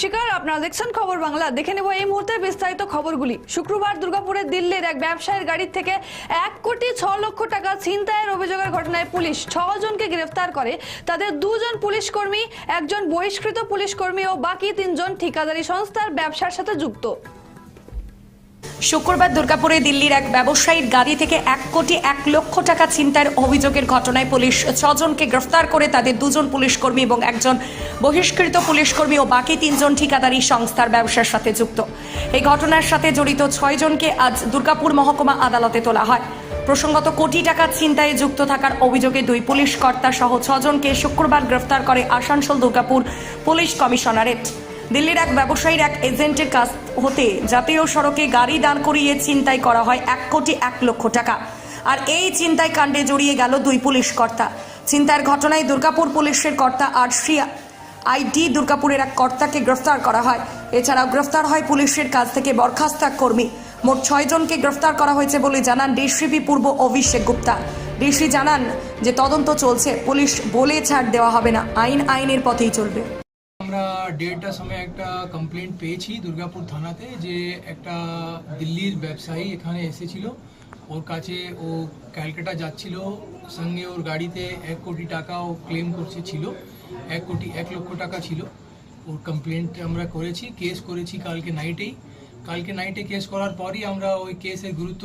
শিকার, আপনারা দেখছেন খবর বাংলা। দেখে নেব এই মুহূর্তে বিস্তারিত খবরগুলি। শুক্রবার দুর্গাপুরে দিল্লির এক ব্যবসায়ীর গাড়ি থেকে এক কোটি ছ লক্ষ টাকা ছিনতাইয়ের অভিযোগের ঘটনায় পুলিশ ছজনকে গ্রেফতার করে। তাদের দুজন পুলিশ কর্মী, একজন বহিষ্কৃত পুলিশ কর্মী ও বাকি তিনজন ঠিকাদারি সংস্থার ব্যবসার সাথে যুক্ত। শুক্রবার দুর্গাপুরে দিল্লির এক ব্যবসায়ীর গাড়ি থেকে এক কোটি এক লক্ষ টাকা ছিনতাইয়ের অভিযোগের ঘটনায় পুলিশ ছজনকে গ্রেফতার করে তাদের দুজন পুলিশ কর্মী এবং একজন বহিষ্কৃত পুলিশ কর্মী ও বাকি তিনজন ঠিকাদারি সংস্থার ব্যবসার সাথে যুক্ত। এই ঘটনার সাথে জড়িত ছয়জনকে আজ দুর্গাপুর মহকুমা আদালতে তোলা হয়। প্রসঙ্গত কোটি টাকা ছিনতাইয়ে যুক্ত থাকার অভিযোগে দুই পুলিশ কর্তা সহ ছজনকে শুক্রবার গ্রেফতার করে আসানসোল দুর্গাপুর পুলিশ কমিশনারেট। দিল্লির এক ব্যবসায়ীর এক এজেন্টের কাছ হতে জাতীয় সড়কে গাড়ি দান করিয়ে ছিনতাই করা হয় এক কোটি এক লক্ষ টাকা। আর এই ছিনতাই কাণ্ডে জড়িয়ে গেল দুই পুলিশ কর্তা। ছিনতাইয়ের ঘটনায় দুর্গাপুর পুলিশের কর্তা আরশিয়া আইডি দুর্গাপুরের এক কর্তাকে গ্রেফতার করা হয়। এছাড়াও গ্রেফতার হয় পুলিশের কাছ থেকে বরখাস্ত কর্মী। মোট ছয়জনকে গ্রেফতার করা হয়েছে বলে জানান ডিসিপি পূর্ব অভিষেক গুপ্তা। ডিসি জানান যে তদন্ত চলছে, পুলিশ বলে ছাড় দেওয়া হবে না। আইন আইনের পথেই চলবে। আমরা দেড়টার সময় একটা কমপ্লেন্ট পেয়েছি দুর্গাপুর থানাতে যে একটা দিল্লির ব্যবসায়ী এখানে এসেছিল। ওর কাছে ও ক্যালকাটা যাচ্ছিল, সঙ্গে ওর গাড়িতে এক কোটি টাকা ও ক্লেম করছে ছিল, এক কোটি, এক লক্ষ টাকা ছিল। ওর কমপ্লেন্ট আমরা করেছি কেস করেছি কালকে নাইটেই কালকে নাইটে কেস করার পরই আমরা ওই কেসের গুরুত্ব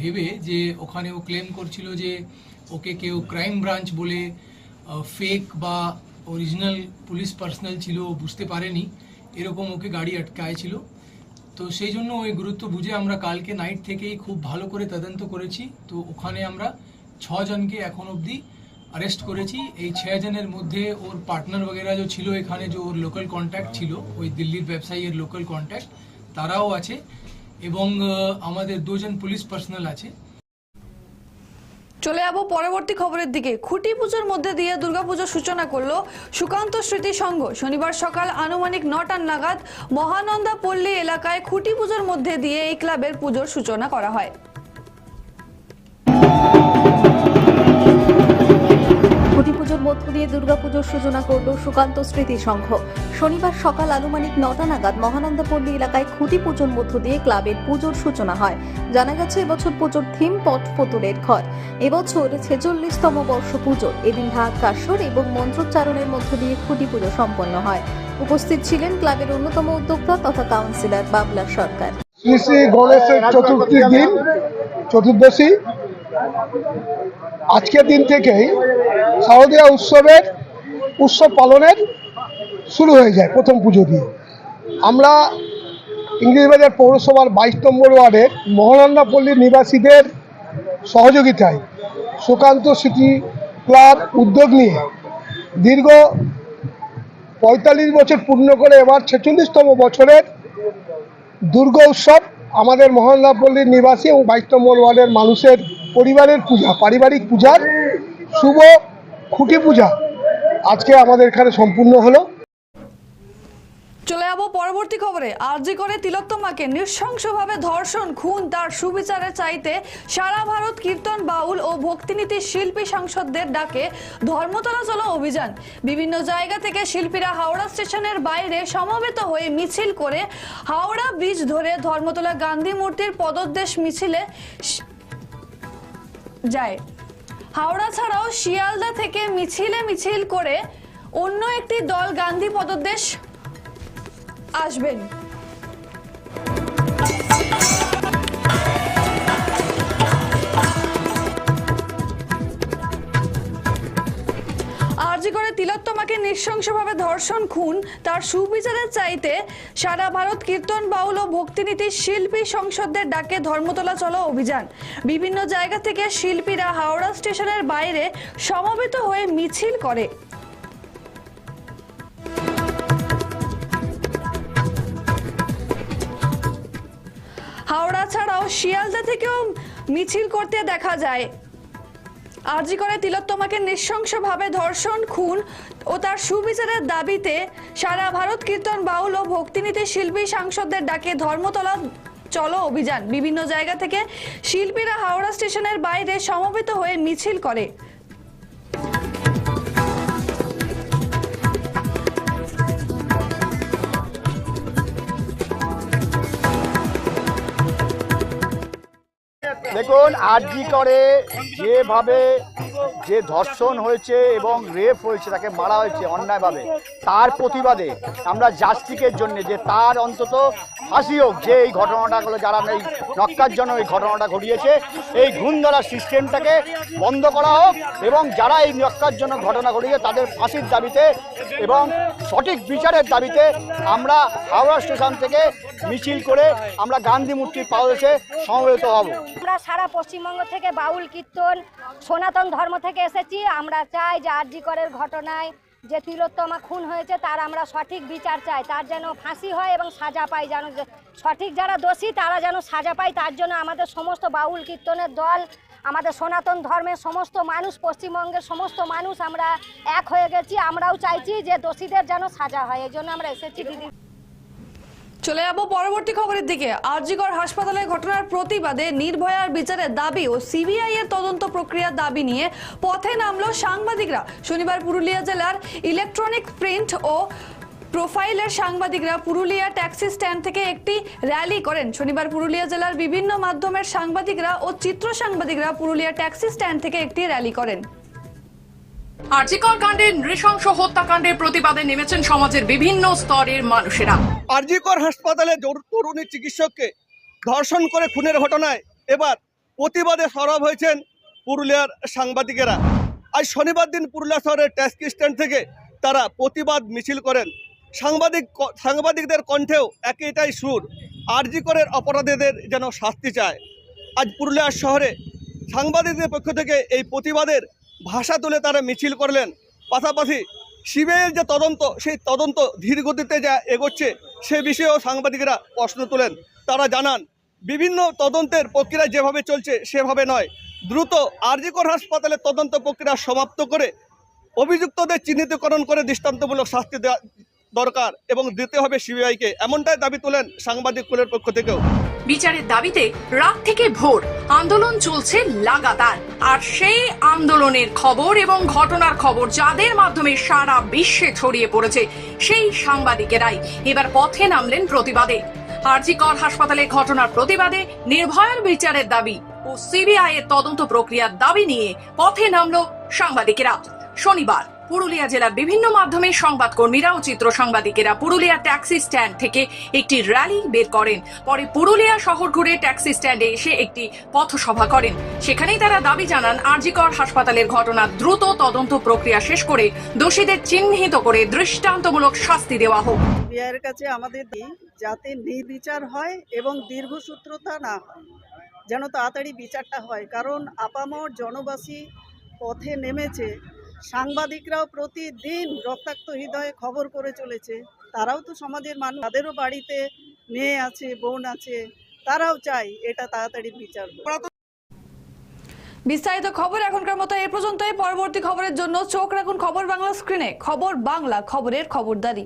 ভেবে যে ওখানে ও ক্লেম করছিল যে ওকে কেউ ক্রাইম ব্রাঞ্চ বলে ফেক বা অরিজিনাল পুলিশ পার্সোনাল ছিল, ও বুঝতে পারেনি। এরকম ওকে গাড়ি আটকায় ছিল তো সেই জন্য ওই গুরুত্ব বুঝে আমরা কালকে নাইট থেকেই খুব ভালো করে তদন্ত করেছি। তো ওখানে আমরা ছজনকে এখন অবধি অ্যারেস্ট করেছি। এই ছজনের মধ্যে ওর পার্টনার বগেরা যে ছিল এখানে, যে ওর লোকাল কন্ট্যাক্ট ছিল, ওই দিল্লির ব্যবসায়ীর লোকাল কন্ট্যাক্ট তারাও আছে। এবং আমাদের দুজন পুলিশ পার্সোনাল আছে। চলে যাব পরবর্তী খবরের দিকে। খুঁটি পুজোর মধ্যে দিয়ে দুর্গাপুজোর সূচনা করল সুকান্ত স্মৃতি সংঘ। শনিবার সকাল আনুমানিক নটার নাগাদ মহানন্দা পল্লী এলাকায় খুঁটি পুজোর মধ্যে দিয়ে এই ক্লাবের পুজোর সূচনা করা হয়। দিয়ে সূচনা করল সুকান্ত স্মৃতি সংঘ। শনিবার সকাল আনুমানিক নটা নাগাদ মহানন্দাপল্লী এলাকায় খুঁটি পুজোর মধ্য দিয়ে ক্লাবের পুজোর সূচনা হয়। জানা গেছে, এবছর পুজোর থিম পট পুতুলের ঘর। এবছর ছেচল্লিশতম বর্ষ পুজো। এদিন ঢাক কাসর এবং মন্ত্রোচ্চারণের মধ্য দিয়ে খুঁটি পুজো সম্পন্ন হয়। উপস্থিত ছিলেন ক্লাবের অন্যতম উদ্যোক্তা তথা কাউন্সিলর বাবলা সরকার। চতুর্দশী। আজকের দিন থেকেই শারদীয়া উৎসবের উৎসব পালনের শুরু হয়ে যায় প্রথম পুজো দিয়ে। আমরা ইংরেজবাজার পৌরসভার বাইশ নম্বর ওয়ার্ডের মহানন্দা পল্লীর নিবাসীদের সহযোগিতায় সুকান্ত সিটি ক্লাব উদ্যোগ নিয়ে দীর্ঘ পঁয়তাল্লিশ বছর পূর্ণ করে এবার ছেচল্লিশতম বছরের দুর্গা উৎসব আমাদের মহল্লাপল্লীর নিবাসী এবং বাইশ নম্বর ওয়ার্ডের মানুষের পরিবারের পূজা, পারিবারিক পূজার শুভ খুঁটি পূজা। আজকে আমাদের এখানে সম্পূর্ণ হলো। চলে যাব পরবর্তী খবরে। আরজি করে তিলোত্তমাকে নৃশংসভাবে ধর্ষণ, খুন তার সুবিচারে চাইতে সারা ভারত কীর্তন বাউল ও ভক্তিনীতি শিল্পী সাংসদদের ডাকে ধর্মতলা চলো অভিযান। বিভিন্ন জায়গা থেকে শিল্পীরা হাওড়া স্টেশনের বাইরে সমবেত হয়ে মিছিল করে হাওড়া ব্রিজ ধরে ধর্মতলা গান্ধী মূর্তির পদোদ্দেশ মিছিলে যায়। হাওড়া ছাড়াও শিয়ালদা থেকে মিছিলে মিছিল করে অন্য একটি দল গান্ধী পদদেশ আসবেন। নৃশংসভাবে ধর্ষণ খুন, তার সুবিচারের চাইতে সারা ভারত কীর্তন বাউল ও ভক্তিনীতি শিল্পী সংসদদের ডাকে ধর্মতলা চলো অভিযান। বিভিন্ন জায়গা থেকে শিল্পীরা হাওড়া স্টেশনের বাইরে সমবেত হয়ে মিছিল করে। হাওড়া ছাড়াও শিয়ালদা থেকেও মিছিল করতে দেখা যায়। আরজি করে তিলোত্তমাকে নৃশংসভাবে ধর্ষণ, খুন ও তার সুবিচারের দাবিতে সারা ভারত কীর্তন বাউল ও ভক্তিনীতি শিল্পী সাংসদদের ডাকে ধর্মতলা চলো অভিযান। বিভিন্ন জায়গা থেকে শিল্পীরা হাওড়া স্টেশনের বাইরে সমবেত হয়ে মিছিল করে। আরজি করে যেভাবে যে ধর্ষণ হয়েছে এবং রেপ হয়েছে, তাকে মারা হয়েছে অন্যায়ভাবে, তার প্রতিবাদে আমরা জাস্টিকের জন্য যে তার অন্তত ফাঁসি হোক, যে এই ঘটনাটা হলো, যারা এই নক্কার জন্য এই ঘটনাটা ঘটিয়েছে, এই ঘুণ সিস্টেমটাকে বন্ধ করা হোক এবং যারা এই নক্কার জন্য ঘটনা ঘটিয়েছে, তাদের ফাঁসির দাবিতে এবং সঠিক বিচারের দাবিতে আমরা হাওড়া স্টেশন থেকে মিছিল করে আমরা গান্ধী মূর্তির পাদদেশে সমবেত হব। আমরা সারা পশ্চিমবঙ্গ থেকে বাউল কীর্তন, সনাতন ধর্ম থেকে এসেছি। আমরা চাই যে আরজি করের ঘটনায় যে তিলোত্তমা খুন হয়েছে, তার আমরা সঠিক বিচার চাই। তার যেন ফাঁসি হয় এবং সাজা পায় যেন সঠিক যারা দোষী, তারা যেন সাজা পায়। তার জন্য আমাদের সমস্ত বাউল কীর্তনের দল, আমাদের সনাতন ধর্মের সমস্ত মানুষ, পশ্চিমবঙ্গের সমস্ত মানুষ আমরা এক হয়ে গেছি। আমরাও চাইছি যে দোষীদের যেন সাজা হয়। এই জন্য আমরা এসেছি, দিদি। চলে যাব পরবর্তী খবরের দিকে। আরজিকর হাসপাতালে ঘটনার প্রতিবাদে নির্ভয়ার বিচারের দাবি ও সিবিআই এর তদন্ত প্রক্রিয়ার দাবি নিয়ে পথে নামলো সাংবাদিকরা। শনিবার পুরুলিয়া জেলার ইলেকট্রনিক প্রিন্ট ও প্রোফাইলের সাংবাদিকরা পুরুলিয়া ট্যাক্সি স্ট্যান্ড থেকে একটি র্যালি করেন। শনিবার পুরুলিয়া জেলার বিভিন্ন মাধ্যমের সাংবাদিকরা ও চিত্র সাংবাদিকরা পুরুলিয়া ট্যাক্সি স্ট্যান্ড থেকে একটি র্যালি করেন। আর্জিকর কাণ্ডের নৃশংস হত্যাকাণ্ডের প্রতিবাদে নেমেছেন সমাজের বিভিন্ন স্তরের মানুষেরা। আরজিকর হাসপাতালে তরুণী চিকিৎসককে ধর্ষণ করে খুনের ঘটনায় এবার প্রতিবাদে সরব হয়েছেন পুরুলিয়ার সাংবাদিকেরা। আজ শনিবার দিন পুরুলিয়া শহরের ট্যাক্সি স্ট্যান্ড থেকে তারা প্রতিবাদ মিছিল করেন। সাংবাদিক সাংবাদিকদের কণ্ঠেও একইটাই সুর, আরজিকরের অপরাধীদের যেন শাস্তি চায়। আজ পুরুলিয়া শহরে সাংবাদিকদের পক্ষ থেকে এই প্রতিবাদের ভাষা তুলে তারা মিছিল করলেন। পাশাপাশি সিবিআইয়ের যে তদন্ত, সেই তদন্ত ধীর গতিতে যা এগোচ্ছে সে বিষয়েও সাংবাদিকরা প্রশ্ন তোলেন। তারা জানান, বিভিন্ন তদন্তের প্রক্রিয়া যেভাবে চলছে সেভাবে নয়। দ্রুত আরজিকর হাসপাতালে তদন্ত প্রক্রিয়া সমাপ্ত করে অভিযুক্তদের চিহ্নিতকরণ করে দৃষ্টান্তমূলক শাস্তি দেওয়া দরকার এবং দিতে হবে সিবিআইকে। এমনটাই দাবি তোলেন সাংবাদিক কুলের পক্ষ থেকেও। বিচারের দাবিতে রাত থেকে ভোর আন্দোলন চলছে লাগাতার। আর সেই আন্দোলনের খবর এবং ঘটনার খবর যাদের মাধ্যমে সারা বিশ্বে ছড়িয়ে পড়েছে, সেই সাংবাদিকেরাই এবার পথে নামলেন প্রতিবাদে। আরজিকর হাসপাতালে ঘটনার প্রতিবাদে নির্ভয়ার বিচারের দাবি ও সিবিআই এর তদন্ত প্রক্রিয়ার দাবি নিয়ে পথে নামলো সাংবাদিকেরা। শনিবার পুরুলিয়া জেলার বিভিন্ন মাধ্যমে সংবাদকর্মীরা ও চিত্র সাংবাদিকেরা পুরুলিয়া ট্যাক্সি স্ট্যান্ড থেকে একটি র্যালি বের করেন। পরে পুরুলিয়া শহর ঘুরে ট্যাক্সি স্ট্যান্ডে এসে একটি পথসভা করেন। সেখানেই তারা দাবি জানান, আরজিকর হাসপাতালের ঘটনা দ্রুত তদন্ত প্রক্রিয়া শেষ করে দোষীদের চিহ্নিত করে দৃষ্টান্তমূলক শাস্তি দেওয়া হোক। সিবিআইয়ের কাছে আমাদের যাতে নির্বিচার হয় এবং দীর্ঘসূত্রতা না যেন তাড়াতাড়ি বিচারটা হয়। কারণ আপামর জনবাসী পথে নেমেছে সাংবাদিকরাও প্রতিদিন রক্তাক্ত হৃদয়ে খবর করে চলেছে। তারাও তো সমাজের মানুষ, তাদেরও বাড়িতে মেয়ে আছে, বোন আছে, তারাও চাই এটা তাড়াতাড়ি বিচার বিস্তারিত খবর এখনকার মতো এ পর্যন্তই। পরবর্তী খবরের জন্য চোখ রাখুন খবর বাংলা স্ক্রিনে। খবর বাংলা, খবরের খবরদারি।